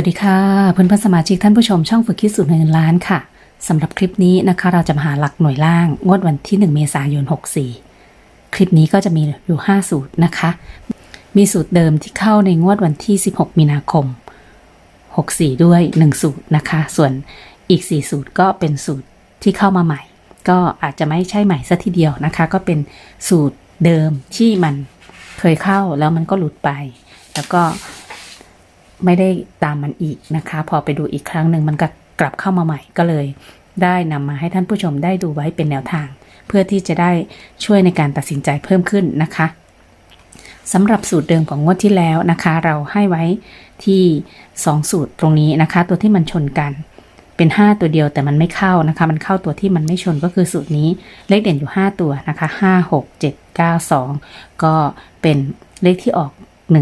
วัสดีค่ะ เพื่อนเพื่อนสมาชิกท่านผู้ชมช่องฝึกคิดสูตรเงินล้านค่ะสำหรับคลิปนี้นะคะ เราจะมาหาหลักหน่วยล่าง งวดวันที่ 1 เมษายน 64 คลิปนี้ก็จะมีอยู่ 5 สูตรนะคะ มีสูตรเดิมที่เข้าในงวดวันที่ 16 มีนาคม 64 ด้วย 1 สูตรนะคะ ส่วนอีก 4 สูตรก็เป็นสูตรที่เข้ามาใหม่ ก็อาจจะไม่ใช่ใหม่ซะทีเดียวนะคะ ก็เป็นสูตรเดิมที่มันเคยเข้าแล้วมันก็หลุดไป แล้วก็ ไม่ได้ตามมันอีกนะคะ พอไปดูอีกครั้งหนึ่งมันก็กลับเข้ามาใหม่ก็เลย ได้นำมาให้ท่านผู้ชมได้ดูไว้เป็นแนวทาง เพื่อที่จะได้ช่วยในการตัดสินใจเพิ่มขึ้นนะคะสำหรับสูตรเดิมของงวดที่แล้วนะคะ เราให้ไว้ที่ 2 สูตรตรงนี้นะคะ ตัวที่มันชนกันเป็น 5 ตัวเดียวแต่มันไม่เข้านะคะ มันเข้าตัวที่มันไม่ชนก็คือสูตรนี้เลขเด่นอยู่ 5 ตัวนะคะ 5 6 7 9 2 ก็เป็นเลขที่ออก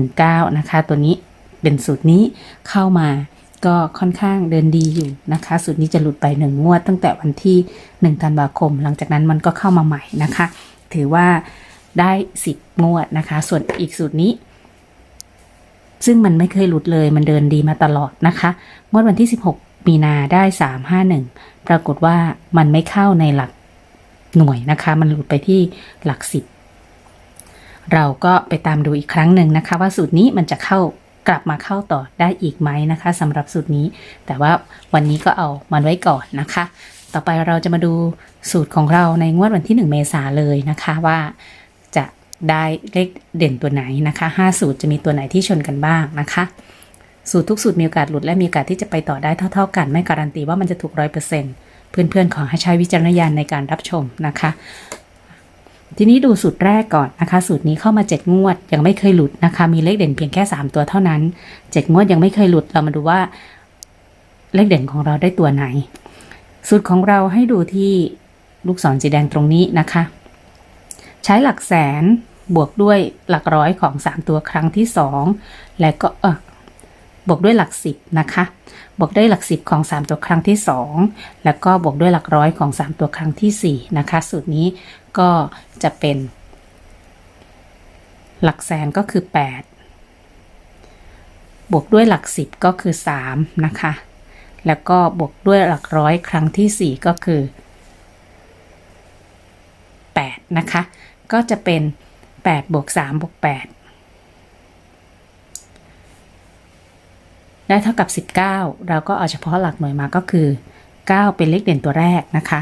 19 นะคะ ตัวนี้ เป็นสูตรนี้เข้ามาก็ค่อนข้างเดินดีอยู่นะคะ สูตรนี้จะหลุดไปหนึ่งงวดตั้งแต่วันที่1ธันวาคม หลังจากนั้นมันก็เข้ามาใหม่นะคะ ถือว่าได้ 10 งวดนะคะ ส่วนอีกสูตรนี้ ซึ่งมันไม่เคยหลุดเลย มันเดินดีมาตลอดนะคะงวดวันที่ 16 มีนาได้ 351 ปรากฏว่ามันไม่เข้าในหลักหน่วยนะคะ มันหลุดไปที่หลักสิบเราก็ไปตามดูอีกครั้งหนึ่งนะคะ ว่าสูตรนี้มันจะเข้า กลับมาเข้าต่อได้อีกไหมนะคะสำหรับสูตรนี้ แต่ว่าวันนี้ก็เอามันไว้ก่อนนะคะ ต่อไปเราจะมาดูสูตรของเราในงวดวันที่ 1 เมษาเลยนะคะว่าจะได้เลขเด่นตัวไหนนะคะ5สูตรจะมีตัวไหนที่ชนกันบ้างนะคะสูตรทุกสูตรมีโอกาสหลุดและมีโอกาสที่จะไปต่อได้เท่า ๆ กันไม่การันตีว่ามันจะถูกร้อยเปอร์เซ็นต์เพื่อนๆขอให้ใช้วิจารณญาณในการรับชมนะคะ ทีนี้ดูสูตรแรกก่อนนะคะ สูตรนี้เข้ามา 7 งวดยังไม่เคยหลุดนะคะ มีเลขเด่นเพียงแค่ 3 ตัวเท่านั้น 7 งวดยังไม่เคยหลุดเรามาดูว่า เลขเด่นของเราได้ตัวไหน สูตรของเราให้ดูที่ลูกศรสีแดงตรงนี้นะคะ ใช้หลักแสนบวกด้วยหลักร้อยของ 3 ตัวครั้งที่ 2 และก็เออบวกด้วยหลักสิบนะคะ บวกด้วยหลักสิบของ 3 ตัวครั้งที่ 2 แล้วก็บวกด้วยหลักร้อยของ 3 ตัวครั้งที่ 4 นะคะ สูตรนี้ ก็จะเป็น หลักแสนก็คือ 8 บวกด้วยหลักสิบก็คือ 3 นะคะ แล้วก็บวกด้วยหลักร้อยครั้งที่ 4 ก็คือ 8 นะคะ ก็จะเป็น 8 บวก 3 บวก 8 ได้เท่ากับ 19 เราก็เอาเฉพาะหลักหน่วยมาก็คือ 9 เป็นเลขเด่นตัวแรกนะคะ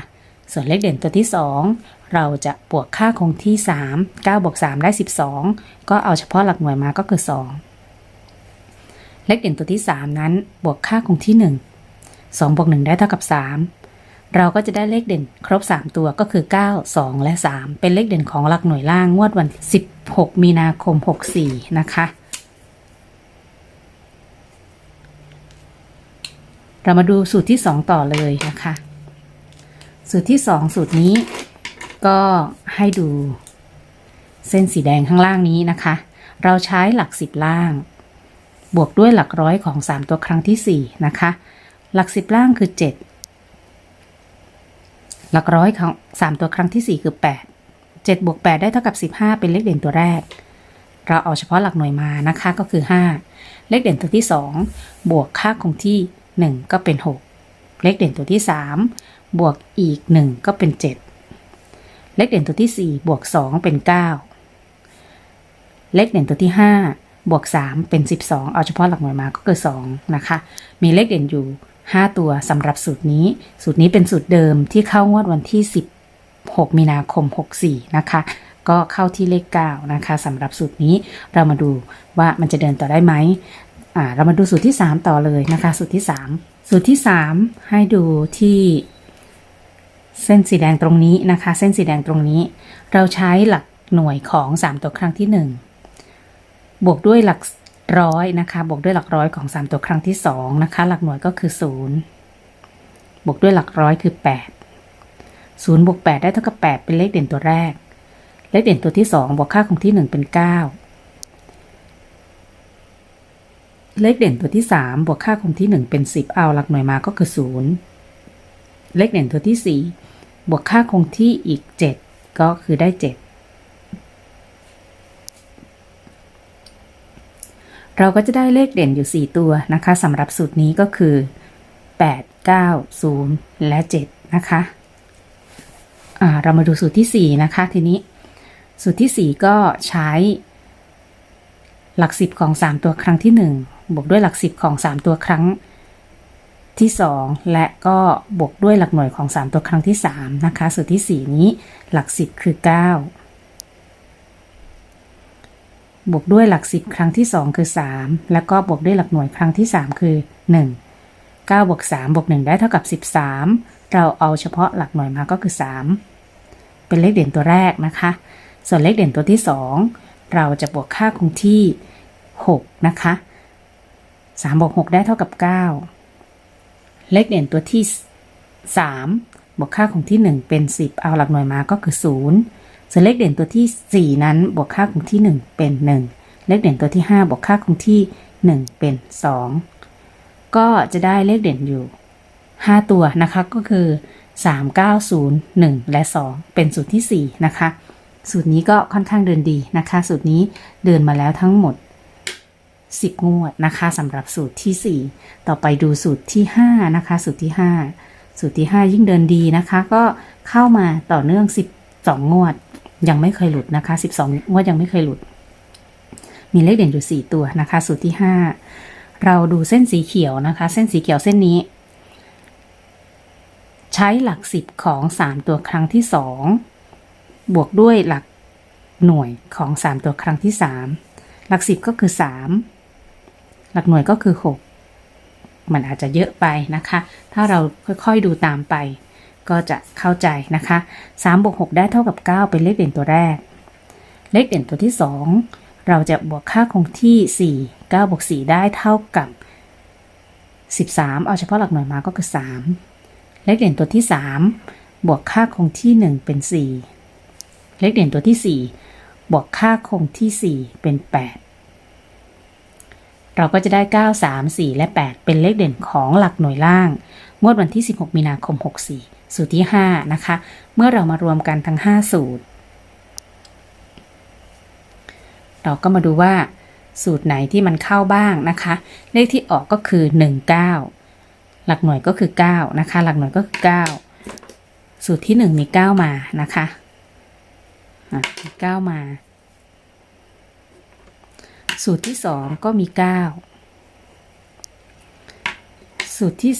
ส่วนเลขเด่นตัวที่ 2 เราจะบวกค่าคงที่ 3 9บวก3ได้ 12 ก็เอาเฉพาะหลักหน่วยมาก็คือ 2 เลขเด่นตัวที่ 3 นั้นบวกค่าคงที่ 1 2บวก1ได้เท่ากับ 3 เราก็จะได้เลขเด่นครบ 3 ตัวก็คือ 9 2 และ 3 เป็นเลขเด่นของหลักหน่วยล่างงวดวัน 16 มีนาคม 64 นะคะเรามาดูสูตรที่ 2 ต่อเลยนะคะ สูตรที่2สูตรนี้ ก็ให้ดู เส้นสีแดงข้างล่างนี้นะคะ เราใช้หลัก10ล่าง บวกด้วยหลักร้อยของ 3 ตัวครั้งที่ 4 นะคะ หลัก10ล่างคือ 7 หลักร้อยของ 3 ตัวครั้งที่ 4 คือ 8 7บวก8ได้เท่ากับ 15 เป็นเลขเด่นตัวแรก เราเอาเฉพาะหลักหน่วยมานะคะก็คือ 5 เลขเด่นตัวที่ 2 บวกค่าคงที่ 1 ก็เป็น 6 เลขเด่นตัวที่ 3 บวกอีก 1 ก็เป็น 7 เลขเด่นตัวที่ 4 บวก 2 เป็น 9 เลขเด่นตัวที่ 5 บวก 3 เป็น 12 เอาเฉพาะหลักหน่วยมาก็คือ2นะคะ มีเลขเด่นอยู่ 5 ตัวสำหรับสูตรนี้ สูตรนี้เป็นสูตรเดิมที่เข้างวดวันที่ 16 มีนาคม 64 นะคะ ก็เข้าที่เลข 9 นะคะสำหรับสูตรนี้เรามาดูว่ามันจะเดินต่อได้ไหมเรามาดูสูตรที่ 3 ต่อเลยนะคะ สูตรที่ 3 สูตรที่ 3 ให้ดูที่ เส้นสีแดงตรงนี้นะคะ เส้นสีแดงตรงนี้ เราใช้หลักหน่วยของ 3 ตัวครั้งที่ 1 บวกด้วยหลักร้อยนะคะ บวกด้วยหลักร้อยของ 3 ตัวครั้งที่2นะคะ หลักหน่วยก็คือ 0 บวกด้วยหลักร้อยคือ 8 0บวก8ได้เท่ากับ 8 เป็นเลขเด่นตัวแรก เลขเด่นตัวที่ 2 บวกค่าของที่ 1 เป็น 9 เลขเด่นตัวที่ 3 บวกค่าคงที่ 1 เป็น 10 เอาหลักหน่วยมาก็คือ 0 เลขเด่นตัวที่ 4 บวกค่าคงที่อีก 7 ก็คือได้ 7 เราก็จะได้เลขเด่นอยู่ 4 ตัวนะคะสำหรับสูตรนี้ก็คือ 8 9 0 และ 7 นะคะเรามาดูสูตรทีสี่ 4 นะคะทีนี้ สูตรทีสี่4 ก็ใช้ หลักสิบของ 3 ตัวครั้งที่ 1 บวกด้วยหลักสิบของ 3 ตัวครั้งที่ ที่ 2 และก็บวกด้วยหลักหน่วยของ 3 ตัวครั้งที่ 3 นะคะ สูตรที่ 4 นี้หลักสิบคือ 9 บวกด้วยหลักสิบครั้งที่ 2 คือ 3 แล้วก็บวกด้วยหลักหน่วยครั้งที่ 3 คือ 1 9บวก3บวก1ได้เท่ากับ 13 เราเอาเฉพาะหลักหน่วยมาก็คือ 3 เป็นเลขเด่นตัวแรกนะคะ ส่วนเลขเด่นตัวที่ 2 เราจะบวกค่าคงที่ 6 นะคะ 3บวก6ได้เท่ากับ 9 เลขเด่นตัวที่ 3 บวกค่าคงที่ 1 เป็น 10 เอาหลักหน่วยมาก็คือ 0 ส่วนเลขเด่นตัวที่ 4 นั้นบวกค่าคงที่ 1 เป็น 1 เลขเด่นตัวที่ 5 บวกค่าคงที่ 1 เป็น 2 ก็จะได้เลขเด่นอยู่ 5 ตัวนะคะก็คือ 3 9 0 1 และ 2 เป็นสูตรที่ 4 นะคะ สูตรนี้ก็ค่อนข้างเดินดีนะคะ สูตรนี้เดินมาแล้วทั้งหมด 10 งวดนะคะสำหรับสูตรที่ 4 ต่อไปดูสูตรที่ 5 นะคะ สูตรที่ 5 สูตรที่ 5 ยิ่งเดินดีนะคะ ก็เข้ามาต่อเนื่อง 12 งวด ยังไม่เคยหลุดนะคะ 12 งวดยังไม่เคยหลุด มีเลขเด่นอยู่ 4 ตัวนะคะ สูตรที่ 5 เราดูเส้นสีเขียวนะคะ เส้นสีเขียวเส้นนี้ ใช้หลัก 10 ของ 3 ตัวครั้งที่ 2 บวกด้วยหลักหน่วยของ 3 ตัวครั้งที่ 3 หลัก 10 ก็คือ 3 หลักหน่วยก็คือ 6 มันอาจจะเยอะไปนะคะ ถ้าเราค่อยๆดูตามไป ก็จะเข้าใจนะคะ3บวก6ได้เท่ากับ 9 เป็นเลขเด่นตัวแรก เลขเด่นตัวที่ 2 เราจะบวกค่าคงที่ 4 9บวก4ได้เท่ากับ 13 เอาเฉพาะหลักหน่วยมาก็คือ 3 เลขเด่นตัวที่ 3 บวกค่าคงที่ 1 เป็น 4 เลขเด่นตัวที่ 4 บวกค่าคงที่ 4 เป็น 8 เราก็จะได้ 9 3 4 และ 8 เป็นเลขเด่นของหลักหน่วยล่าง งวดวันที่ 16 มีนาคม 64 สูตรที่ 5 นะคะ เมื่อเรามารวมกันทั้ง 5 สูตร เราก็มาดูว่าสูตรไหนที่มันเข้าบ้างนะคะ เลขที่ออกก็คือ 19 หลักหน่วยก็คือ 9 นะคะ หลักหน่วยก็คือ 9 สูตรที่ 1 มี 9 มานะคะมี9มา สูตรที่2ก็มี9สูตรที่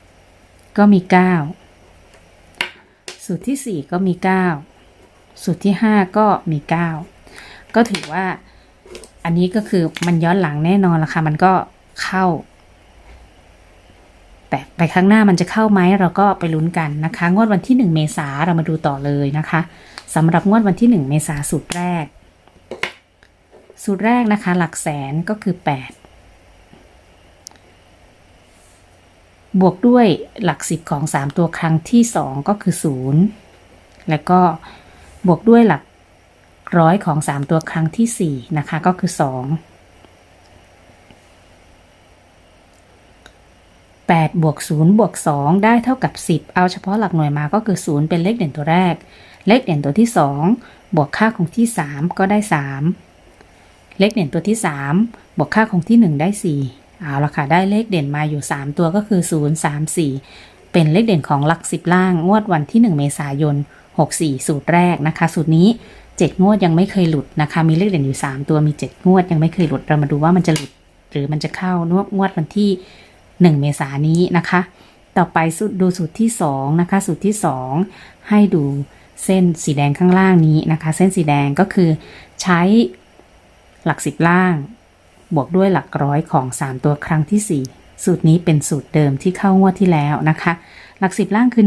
3ก็มี9สูตรที่4ก็มี9สูตรที่5ก็มี9ก็ถือว่าอันนี้ก็คือมันย้อนหลังแน่นอนละค่ะ มันก็เข้า แต่ไปข้างหน้ามันจะเข้าไหมเราก็ไปลุ้นกันนะคะ งวดวันที่ 1 เมษาเรามาดูต่อเลยนะคะสำหรับงวดวันที่ 1 เมษาสูตรแรก สูตรแรกนะคะ หลักแสนก็คือ 8 บวกด้วยหลักสิบของ 3 ตัวครั้งที่ 2 ก็คือ 0 แล้วก็บวกด้วยหลักร้อยของ 3 ตัวครั้งที่ 4 นะคะ ก็คือ 2 8 บวก 0 บวก 2 ได้เท่ากับ 10 เอาเฉพาะหลักหน่วยมาก็คือ 0 เป็นเลขเด่นตัวแรก เลขเด่นตัวที่ 2 บวกค่าคงที่ 3 ก็ได้ 3 เลขเด่นตัวที่ 3 บวกค่าคงที่ 1 ได้ 4 เอาละค่ะ ได้เลขเด่นมาอยู่ 3 ตัวก็คือ 0 3 4 เป็นเลขเด่นของหลัก 10 ล่าง งวดวันที่ 1 เมษายน 64 สูตรแรกนะคะ สูตรนี้ 7 งวดยังไม่เคยหลุดนะคะ มีเลขเด่นอยู่ 3 ตัวมี 7 งวดยังไม่เคยหลุด เรามาดูว่ามันจะหลุด หรือมันจะเข้านวดงวดวันที่ 1 เมษายนนี้นะคะ ต่อไปสูตรดูสูตรที่ 2 นะคะ สูตรที่ 2 ให้ดูเส้นสีแดงข้างล่างนี้นะคะ เส้นสีแดงก็คือใช้ หลัก10ล่าง บวกด้วยหลักร้อยของ 3 ตัวครั้งที่ 4 สูตรนี้เป็นสูตรเดิมที่เข้างวดที่แล้วนะคะ หลัก10ล่างคือ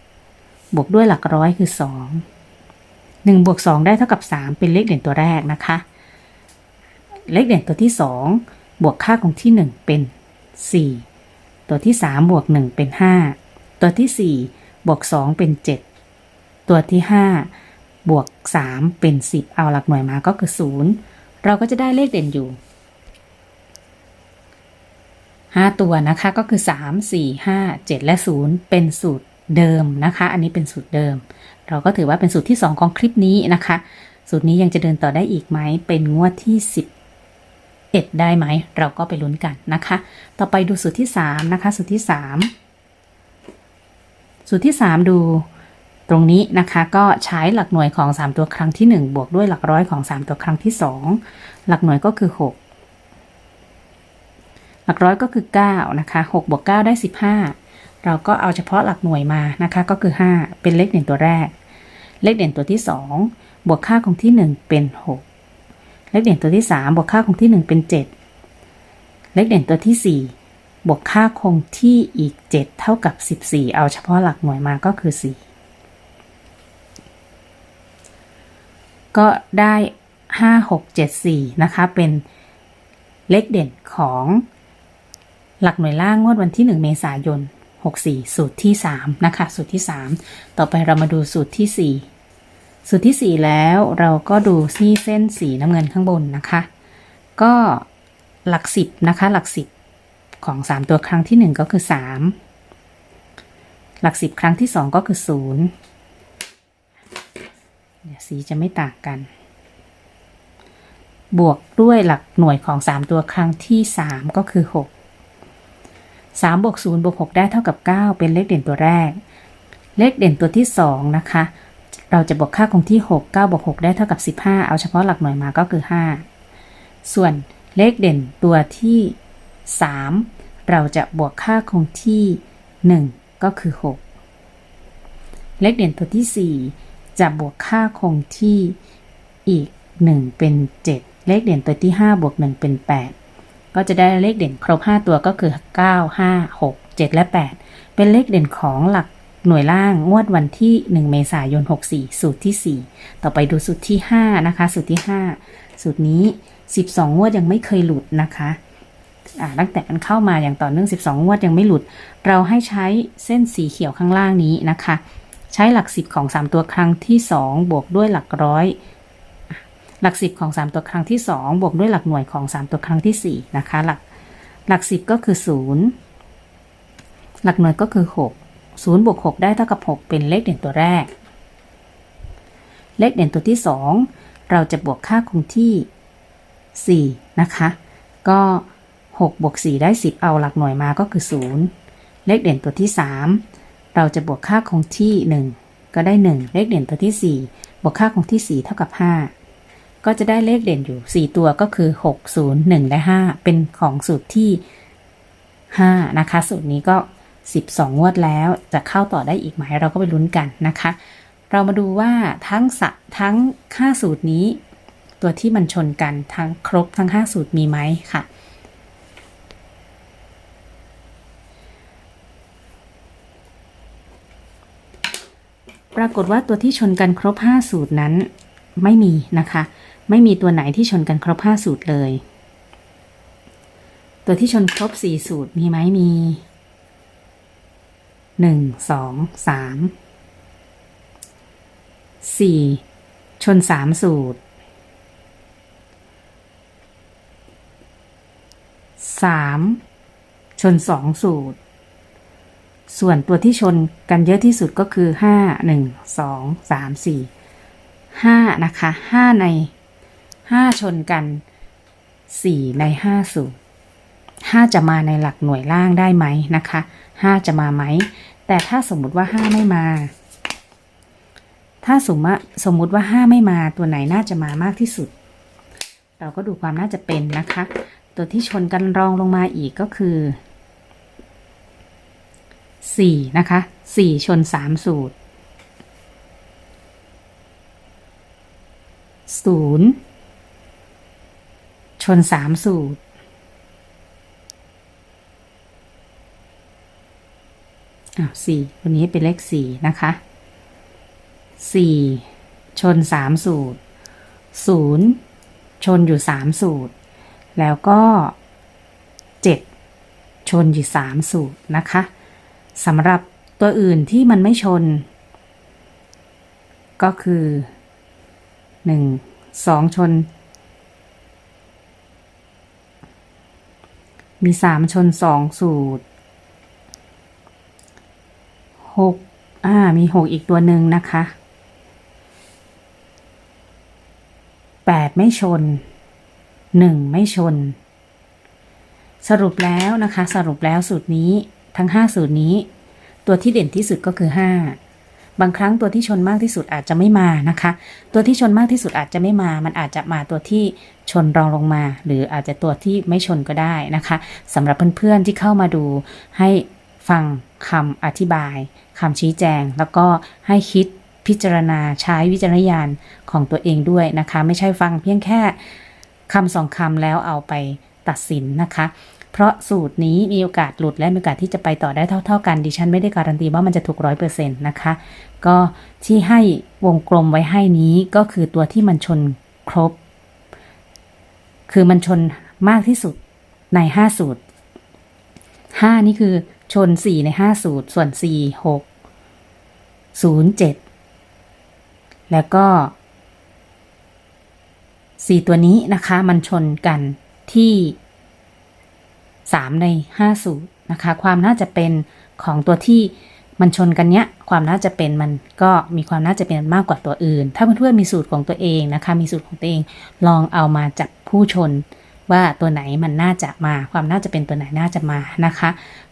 1 บวกด้วยหลักร้อยคือ 2 1บวก2ได้เท่ากับ 3 เป็นเลขเด่นตัวแรกนะคะ เลขเด่นตัวที่ 2 บวกค่าของที่ 1 เป็น 4 ตัวที่ 3 บวก 1 เป็น 5 ตัวที่ 4 บวก 2 เป็น 7 ตัวที่ 5 บวก 3 เป็น 10 เอาหลักหน่วยมาก็คือ 0 เราก็จะได้เลขเด่นอยู่ 5 ตัวนะคะก็คือ 3 4 5 7 และ 0 เป็นสูตรเดิมนะคะ อันนี้เป็นสูตรเดิม เราก็ถือว่าเป็นสูตรที่ 2 ของคลิปนี้นะคะ สูตรนี้ยังจะเดินต่อได้อีกไหม เป็นงวดที่ 11 ได้ไหม เราก็ไปลุ้นกันนะคะ ต่อไปดูสูตรที่ 3 นะคะ สูตรที่ 3 สูตรที่ 3 ดู ตรงนี้นะคะก็ใช้หลักหน่วยของ 3 ตัวครั้งที่ 1 บวกด้วยหลักร้อยของ 3 ตัวครั้งที่ 2 หลักหน่วยก็คือ 6 หลักร้อยก็คือ9นะคะ6บวก9ได้ 15 เราก็เอาเฉพาะหลักหน่วยมานะคะก็คือ 5 เป็นเลขเด่นตัวแรก เลขเด่นตัวที่ 2 บวกค่าคงที่ 1 เป็น 6 เลขเด่นตัวที่ 3 บวกค่าคงที่ 1 เป็น 7 เลขเด่นตัวที่ 4 บวกค่าคงที่อีก 7 เท่ากับ 14 เอาเฉพาะหลักหน่วยมาก็คือ 4 ก็ได้ 5 6 7 4 นะคะ เป็นเลขเด่นของหลักหน่วยล่างงวดวันที่ 1 เมษายน 64 สูตรที่ 3 นะคะ สูตรที่ 3 ต่อไปเรามาดูสูตรที่ 4 สูตรที่ 4 แล้วเราก็ดูที่เส้นสีน้ำเงินข้างบนนะคะ ก็หลัก 10 นะคะ หลัก 10 ของ 3 ตัวครั้งที่ 1 ก็คือ 3 หลัก 10 ครั้งที่ 2 ก็คือ0เดี๋ยว สีจะไม่ต่างกัน บวกด้วยหลักหน่วยของ 3 ตัวครั้งที่ 3 ก็คือ 6 3บวก0บวก6ได้เท่ากับ 9 เป็นเลขเด่นตัวแรก เลขเด่นตัวที่ 2 นะคะ เราจะบวกค่าคงที่ 6 9บวก6ได้เท่ากับ 15 เอาเฉพาะหลักหน่วยมาก็คือ 5 ส่วนเลขเด่นตัวที่ 3 เราจะบวกค่าคงที่ 1 ก็คือ 6 เลขเด่นตัวที่ 4 จะบวกค่าคงที่อีก 1 เป็น 7 เลขเด่นตัวที่ 5 บวก 1 เป็น 8 ก็จะได้เลขเด่นครบ 5 ตัวก็คือ 9 5 6 7 และ 8 เป็นเลขเด่นของหลักหน่วยล่างงวดวันที่ 1 เมษายน 64 สูตรที่ 4 ต่อไปดูสูตรที่ 5 นะคะ สูตรที่ 5 สูตรนี้ 12 งวดยังไม่เคยหลุดนะคะตั้งแต่มันเข้ามาอย่างต่อเนื่อง 12 งวดยังไม่หลุด เราให้ใช้เส้นสีเขียวข้างล่างนี้นะคะ ใช้หลัก 10 ของ 3 ตัวครั้งที่ 2 บวกด้วยหลักร้อย หลัก 10 ของ 3 ตัวครั้งที่ 2 บวกด้วยหลักหน่วยของ 3 ตัวครั้งที่ 4 นะคะ หลักหลัก 10 ก็คือ 0 หลักหน่วยก็คือ 6 0บวก6ได้เท่ากับ 6 เป็นเลขเด่นตัวแรก เลขเด่นตัวที่ 2 เราจะบวกค่าคงที่ 4 นะคะ ก็ 6 บวก 4 ได้ 10 เอาหลักหน่วยมาก็คือ 0 เลขเด่นตัวที่ 3 เราจะบวกค่าคงที่ 1 ก็ได้ 1 เลขเด่นตัวที่ 4 บวกค่าคงที่ 4 เท่ากับ 5 ก็จะได้เลขเด่นอยู่ 4 ตัวก็คือ 6 0 1 และ 5 เป็นของสูตรที่ 5 นะคะ สูตรนี้ก็ 12 งวดแล้วจะเข้าต่อได้อีกไหมเราก็ไปลุ้นกันนะคะ เรามาดูว่าทั้งสะทั้ง5สูตรนี้ ตัวที่มันชนกันทั้งครบทั้ง 5 สูตรมีไหมค่ะ ปรากฏว่าตัวที่ชนกันครบ 5 สูตรนั้น ไม่มีนะคะ ไม่มีตัวไหนที่ชนกันครบ 5 สูตรเลย ตัวที่ชนครบ 4 สูตรมีไหมมี 1 2 3 4 ชน 3 สูตร 3 ชน 2 สูตร ส่วนตัวที่ชนกันเยอะที่สุดก็คือ 5 1 2 3 4 5 นะคะ 5 ใน 5 ชนกัน 4 ใน 5 สูตร 5 จะมาในหลักหน่วยล่างได้ไหมนะคะ 5 จะมาไหม แต่ถ้าสมมุติว่า 5 ไม่มา ถ้าสมมติสมมุติว่า 5 ไม่มาตัวไหนน่าจะมามากที่สุด เราก็ดูความน่าจะเป็นนะคะ ตัวที่ชนกันรองลงมาอีกก็คือ 4 นะคะ 4 ชน 3 สูตร 0 ชน 3 สูตรอะสี่ตัวนี้เป็นเลขสี่นะคะสี่ชนสามสูตรศูนย์ชนอยู่สามสูตร แล้วก็เจ็ดชนอยู่สามสูตรนะคะ สำหรับตัวอื่นที่มันไม่ชน ก็คือหนึ่งสองชน มีสามชนสองสูตรหกอ่า มีหกอีกตัวหนึ่งนะคะแปดไม่ชนหนึ่งไม่ชน สรุปแล้วนะคะ สรุปแล้วสูตรนี้ ทั้ง 5 สูตรนี้ ตัวที่เด่นที่สุดก็คือ 5 บางครั้งตัวที่ชนมากที่สุดอาจจะไม่มานะคะ ตัวที่ชนมากที่สุดอาจจะไม่มา มันอาจจะมาตัวที่ชนรองลงมา หรืออาจจะตัวที่ไม่ชนก็ได้นะคะสำหรับเพื่อนๆที่เข้ามาดูให้ฟังคำอธิบายคำชี้แจง แล้วก็ให้คิดพิจารณาใช้วิจารณญาณของตัวเองด้วยนะคะ ไม่ใช่ฟังเพียงแค่คำสองคำแล้วเอาไปตัดสินนะคะ เพราะสูตรนี้มีโอกาสหลุดและมีโอกาสที่จะไปต่อได้เท่า ๆ กันดิฉันไม่ได้การันตีว่ามันจะถูกร้อยเปอร์เซ็นต์นะคะ ก็ที่ให้วงกลมไว้ให้นี้ก็คือตัวที่มันชนครบ คือมันชนมากที่สุดใน 5 สูตร 5 นี่คือชน 4 ใน 5 สูตร ส่วน 4 6 0 7 แล้วก็ 4 ตัวนี้นะคะ มันชนกันที่ 3 ใน 5 สูตรนะคะ ความน่าจะเป็นของตัวที่มันชนกันเนี้ยความน่าจะเป็นมันก็มีความน่าจะเป็นมากกว่าตัวอื่น ถ้าเพื่อนๆมีสูตรของตัวเองนะคะ มีสูตรของตัวเองลองเอามาจับผู้ชนว่าตัวไหนมันน่าจะมา ความน่าจะเป็นตัวไหนน่าจะมานะคะ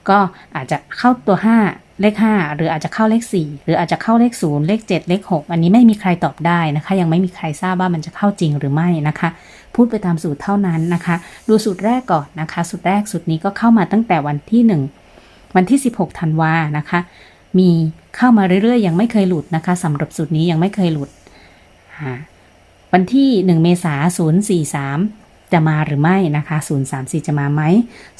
ก็อาจจะเข้าตัว 5 เลข 5 หรืออาจจะเข้าเลข 4 หรืออาจจะเข้าเลข 0 เลข 7 เลข 6 อันนี้ไม่มีใครตอบได้นะคะ ยังไม่มีใครทราบว่ามันจะเข้าจริงหรือไม่นะคะ พูดไปตามสูตรเท่านั้นนะคะ ดูสูตรแรกก่อนนะคะ สูตรแรกสูตรนี้ก็เข้ามาตั้งแต่วันที่ 1 วันที่ 16ธันวานะคะ มีเข้ามาเรื่อยๆ ยังไม่เคยหลุดนะคะสำหรับสูตรนี้ยังไม่เคยหลุดวันที่ 1 เมษายน043 จะมาหรือไม่นะคะ034 จะมาไหม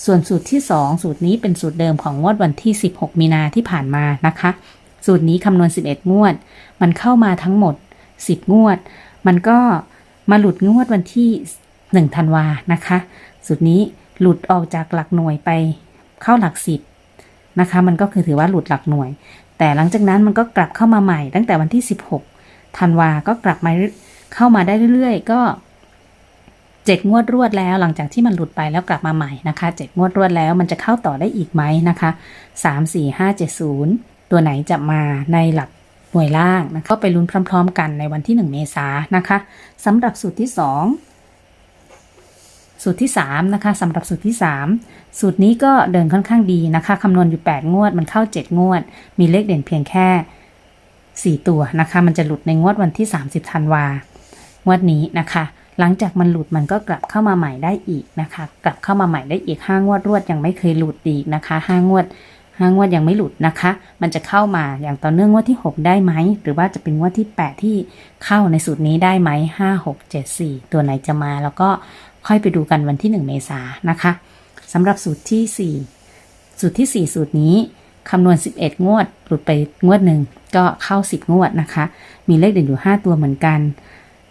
ส่วนสูตรที่ 2 สูตรนี้เป็นสูตรเดิมของงวดวันที่ 16 มีนาที่ผ่านมานะคะ สูตรนี้คำนวณ 11 งวด มันเข้ามาทั้งหมด 10 งวด มันก็มาหลุดงวดวันที่ 1 ธันวานะคะ สูตรนี้หลุดออกจากหลักหน่วยไปเข้าหลัก 10 นะคะ มันก็คือถือว่าหลุดหลักหน่วย แต่หลังจากนั้นมันก็กลับเข้ามาใหม่ตั้งแต่วันที่ 16 ธันวาก็กลับมาเข้ามาได้เรื่อยๆ ก็ เจ็ดงวดรวดแล้วหลังจากที่มันหลุดไปแล้วกลับมาใหม่นะคะเจ็ดงวดรวดแล้วมันจะเข้าต่อได้อีกไหมนะคะสามสี่ห้าเจ็ดศูนย์ตัวไหนจะมาในหลักหน่วยล่างนะคะก็ไปลุ้นพร้อม ๆ กันในวันที่ 1 เมษายนนะคะสำหรับสูตรที่ 2 สูตรที่ 3 นะคะสำหรับสูตรที่ 3 สูตรนี้ก็เดินค่อนข้างดีนะคะคำนวณอยู่ 8 งวดมันเข้า 7 งวด มีเลขเด่นเพียงแค่ 4 ตัวนะคะ มันจะหลุดในงวดวันที่ 30 ธันวางวดนี้นะคะ หลังจากมันหลุดมันก็กลับเข้ามาใหม่ได้อีกนะคะ กลับเข้ามาใหม่ได้อีกห้างวดรวดยังไม่เคยหลุดอีกนะคะห้างวดห้างวดยังไม่หลุดนะคะ มันจะเข้ามาอย่างต่อเนื่องงวดที่ 6 ได้ไหม หรือว่าจะเป็นงวดที่ 8 ที่เข้าในสูตรนี้ได้ไหม5 6 7 4 ตัวไหนจะมา แล้วก็ค่อยไปดูกันวันที่ 1 เมษานนะคะสำหรับสูตรที่ 4 สูตรที่ 4 สูตรนี้คำนวณ 11 งวด หลุดไปงวดหนึ่งก็เข้า 10 งวดนะคะ มีเลขเด่นอยู่ 5 ตัวเหมือนกัน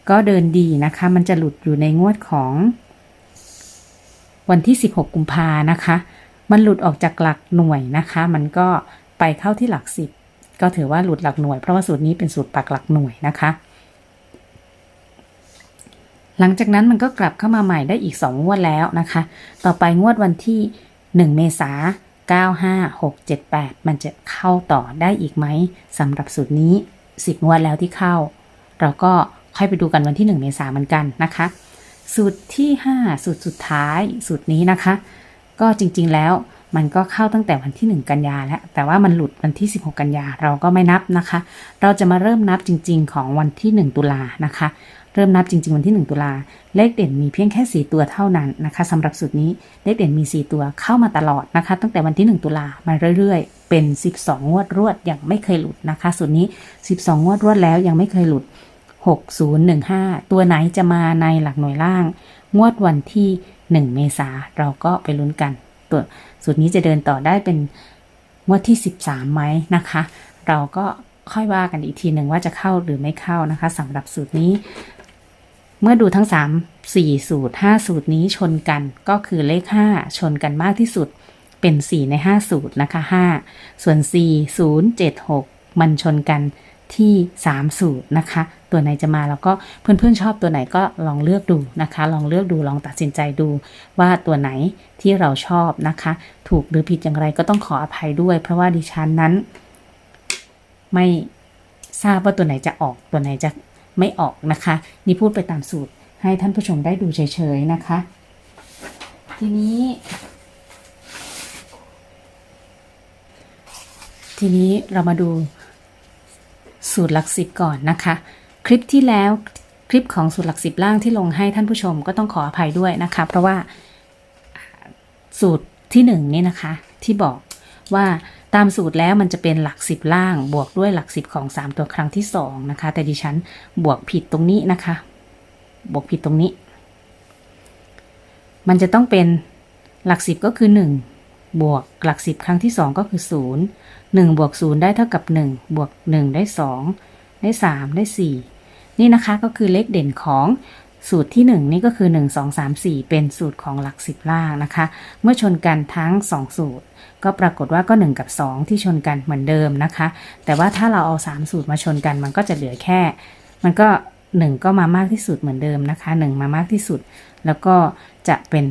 ก็เดินดีนะคะ มันจะหลุดอยู่ในงวดของวันที่ 16 กุมภานะคะ มันหลุดออกจากหลักหน่วยนะคะ มันก็ไปเข้าที่หลัก 10 ก็ถือว่าหลุดหลักหน่วย เพราะว่าสูตรนี้เป็นสูตรปักหลักหน่วยนะคะ หลังจากนั้นมันก็กลับเข้ามาใหม่ได้อีก 2 งวดแล้วนะคะ ต่อไปงวดวันที่ 1 เมษา95 6 7 8 มันจะเข้าต่อได้อีกไหมสำหรับสูตรนี้ 10 งวดแล้วที่เข้า เราก็ ค่อยไปดูกันวันที่ 1 เมษาเหมือนกันนะคะ สูตรที่ 5 สูตรสุดท้ายสูตรนี้นะคะ ก็จริงๆแล้วมันก็เข้าตั้งแต่วันที่ 1 กันยาแล้ว แต่ว่ามันหลุดวันที่ 16 กันยาเราก็ไม่นับนะคะ เราจะมาเริ่มนับจริง ๆ ของวันที่ 1 ตุลานะคะ เริ่มนับจริง ๆ วันที่ 1 ตุลาเลขเด่นมีเพียงแค่ 4 ตัวเท่านั้นนะคะสำหรับสูตรนี้เลขเด่นมี 4 ตัวเข้ามาตลอดนะคะ ตั้งแต่วันที่ 1 ตุลามาเรื่อย ๆ เป็น 12 งวดรวดยังไม่เคยหลุดนะคะสูตรนี้ 12 งวดรวดแล้วยังไม่เคยหลุด 6015 ตัวไหนจะมาในหลักหน่วยล่าง งวดวันที่ 1 เมษาเราก็ไปลุ้นกัน ตัวสูตรนี้จะเดินต่อได้เป็นงวดที่ 13ไหมนะคะ เราก็ค่อยว่ากันอีกทีหนึ่งว่าจะเข้าหรือไม่เข้านะคะสำหรับสูตรนี้ เมื่อดูทั้ง 3 4 สูตร 5 สูตรนี้ชนกันก็คือเลข 5 ชนกันมากที่สุดเป็น 4 ใน 5 สูตรนะคะ 5 ส่วน 4 0 7 6 มันชนกัน ที่ 3 สูตรนะคะ ตัวไหนจะมาแล้วก็เพื่อนๆชอบตัวไหนก็ลองเลือกดูนะคะ ลองเลือกดูลองตัดสินใจดูว่าตัวไหนที่เราชอบนะคะ ถูกหรือผิดอย่างไรก็ต้องขออภัยด้วย เพราะว่าดิฉันนั้น ไม่ทราบว่าตัวไหนจะออกตัวไหนจะไม่ออกนะคะ นี่พูดไปตามสูตรให้ท่านผู้ชมได้ดูเฉยๆนะคะ ทีนี้ ทีนี้เรามาดู สูตรหลักสิบก่อนนะคะ คลิปที่แล้วคลิปของสูตรหลักสิบล่างที่ลงให้ท่านผู้ชมก็ต้องขออภัยด้วยนะคะ เพราะว่าสูตรที่หนึ่งนี่นะคะที่บอกว่าตามสูตรแล้วมันจะเป็นหลักสิบล่าง บวกด้วยหลักสิบของ 3 ตัวครั้งที่2นะคะ แต่ดิฉันบวกผิดตรงนี้นะคะ บวกผิดตรงนี้ มันจะต้องเป็นหลักสิบก็คือ 1 บวกหลักสิบครั้งที่ 2 ก็คือ 0 1 บวก 0 ได้เท่ากับ 1 บวก 1 ได้ 2 ได้ 3 ได้ 4 นี่นะคะก็คือเลขเด่นของสูตรที่ 1 นี่ก็คือ 1 2 3 4 เป็นสูตรของหลักสิบล่างนะคะ เมื่อชนกันทั้ง 2 สูตร ก็ปรากฏว่าก็ 1 กับ 2 ที่ชนกันเหมือนเดิมนะคะ แต่ว่าถ้าเราเอา 3 สูตรมาชนกันมันก็จะเหลือแค่ มันก็ 1 ก็มามากที่สุดเหมือนเดิมนะคะ 1 มามากที่สุด แล้วก็จะเป็น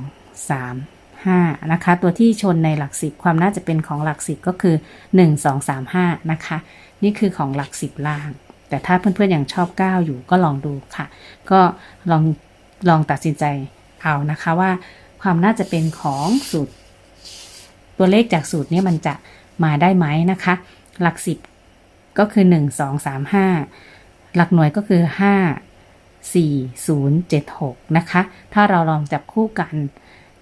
2 3 5 นะคะ ตัวที่ชนในหลักสิบความน่าจะเป็นของหลักสิบก็คือ 1 2 3 5 นะคะ นี่คือของหลักสิบล่าง แต่ถ้าเพื่อนๆยังชอบ 9 อยู่ก็ลองดูค่ะ ก็ลองลองตัดสินใจเอานะคะว่าความน่าจะเป็นของสูตร ตัวเลขจากสูตรนี้มันจะมาได้ไหมนะคะ หลักสิบก็คือ 1 2 3 5 หลักหน่วยก็คือ 5 4 0 7 6 นะคะ ถ้าเราลองจับคู่กัน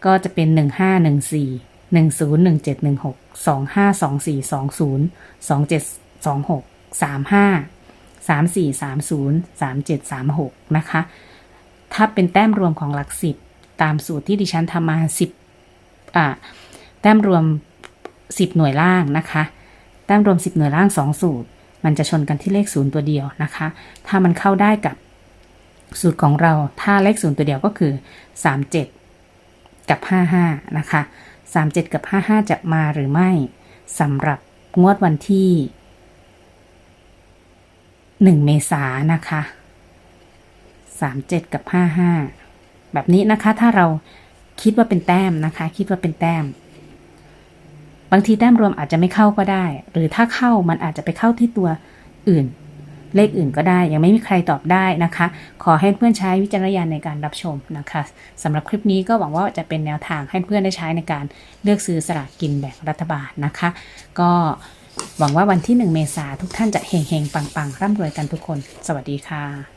ก็จะเป็น 1 5 1 4 1 0 1 7 1 6 2 5 2 4 2 0 2 7 2 6 3 5 3 4 3 0 3 7 3 6 นะคะ ถ้าเป็นแต้มรวมของหลักสิบตามสูตรที่ดิฉันทำมา10อ่าแต้มรวม 10 หน่วยล่างนะคะ แต้มรวม 10 หน่วยล่าง 2 สูตร มันจะชนกันที่เลขศูนย์ตัวเดียวนะคะ ถ้ามันเข้าได้กับสูตรของเรา ถ้าเลขศูนย์ตัวเดียวก็คือ 37 กับ 55 นะคะ 37 กับ 55 จะมาหรือไม่สำหรับงวดวันที่ 1 เมษายนนะคะ 37 กับ 55 แบบนี้นะคะถ้าเราคิดว่าเป็นแต้มนะคะ คิดว่าเป็นแต้ม บางทีแต้มรวมอาจจะไม่เข้าก็ได้ หรือถ้าเข้ามันอาจจะไปเข้าที่ตัวอื่น เลขอื่นก็ได้ ยังไม่มีใครตอบได้นะคะ ขอให้เพื่อนใช้วิจารณญาณในการรับชมนะคะสำหรับคลิปนี้ก็หวังว่าจะเป็นแนวทางให้เพื่อนได้ใช้ในการเลือกซื้อสลากกินแบ่งรัฐบาลนะคะ ก็หวังว่าวันที่ 1 เมษาทุกท่านจะเฮงๆ ปังๆ ร่ำรวยกันทุกคน สวัสดีค่ะ